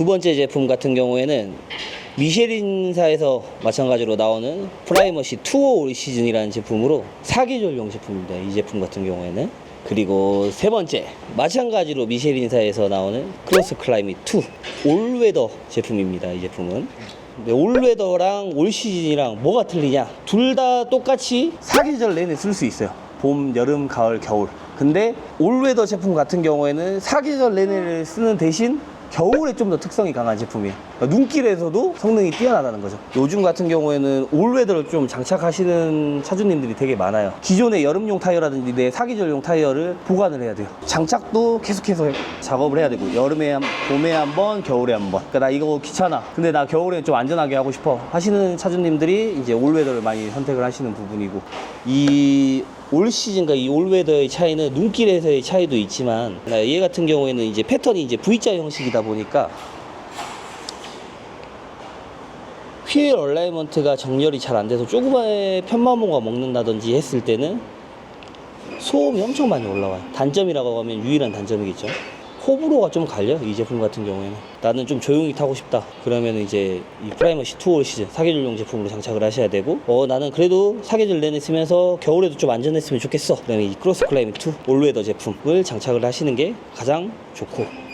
두 번째 제품 같은 경우에는 미쉐린사에서 마찬가지로 나오는 프라이머시 투어 올 시즌이라는 제품으로 사계절용 제품입니다. 이 제품 같은 경우에는. 그리고 세 번째 마찬가지로 미쉐린사에서 나오는 크로스 클라이밋 2 올웨더 제품입니다. 이 제품은. 근데 올웨더랑 올 시즌이랑 뭐가 틀리냐? 둘 다 똑같이 사계절 내내 쓸 수 있어요. 봄, 여름, 가을, 겨울. 근데 올웨더 제품 같은 경우에는 사계절 내내를 쓰는 대신 겨울에 좀 더 특성이 강한 제품이에요. 그러니까 눈길에서도 성능이 뛰어나다는 거죠. 요즘 같은 경우에는 올웨더를 좀 장착하시는 차주님들이 되게 많아요. 기존의 여름용 타이어라든지 내 사계절용 타이어를 보관을 해야 돼요. 장착도 계속해서 작업을 해야 되고 여름에 한, 봄에 한 번, 겨울에 한 번. 그러니까 나 이거 귀찮아. 근데 나 겨울에 좀 안전하게 하고 싶어. 하시는 차주님들이 이제 올웨더를 많이 선택을 하시는 부분이고 이 올 시즌과 이 올웨더의 차이는 눈길에서의 차이도 있지만 얘 같은 경우에는 이제 패턴이 이제 V자 형식이다 보니까 휠 얼라이먼트가 정렬이 잘 안 돼서 조그마한 편마모가 먹는다든지 했을 때는 소음이 엄청 많이 올라와요. 단점이라고 하면 유일한 단점이겠죠. 호불호가 좀 갈려 이 제품 같은 경우에는. 나는 좀 조용히 타고 싶다. 그러면 이제 이 프라이머시 투올 시즌 사계절용 제품으로 장착을 하셔야 되고 어 나는 그래도 사계절 내내 쓰면서 겨울에도 좀 안전했으면 좋겠어. 그러면 이 크로스 클라이밍 2 올웨더 제품을 장착을 하시는 게 가장 좋고